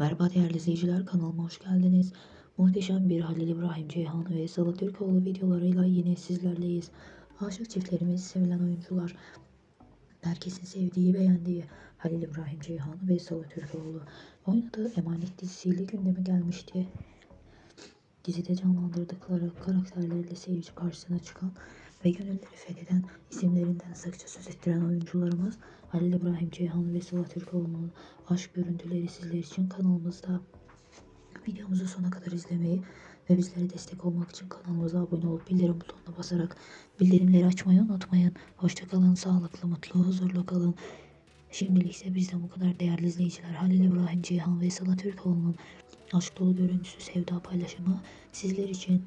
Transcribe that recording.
Merhaba değerli izleyiciler kanalıma hoş geldiniz. Muhteşem bir Halil İbrahim Ceyhan ve Sıla Türkoğlu videolarıyla yine sizlerleyiz. Aşık çiftlerimiz, sevilen oyuncular, herkesin sevdiği, beğendiği Halil İbrahim Ceyhan ve Sıla Türkoğlu oynadığı Emanet dizisiyle gündeme gelmişti. Dizide canlandırdıkları karakterlerle seyirci karşısına çıkan ve gönülleri fetheden isimlerinden sıkça söz ettiren oyuncularımız Halil İbrahim Ceyhan ve Sıla Türkoğlu'nun aşk görüntüleri sizler için kanalımızda. Videomuzu sona kadar izlemeyi ve bizlere destek olmak için kanalımıza abone olup bildirim butonuna basarak bildirimleri açmayı unutmayın. Hoşçakalın, sağlıklı, mutlu, huzurlu kalın. Şimdilik ise bizden bu kadar değerli izleyiciler. Halil İbrahim Ceyhan ve Sıla Türkoğlu'nun aşk dolu görüntüsü sevda paylaşımı sizler için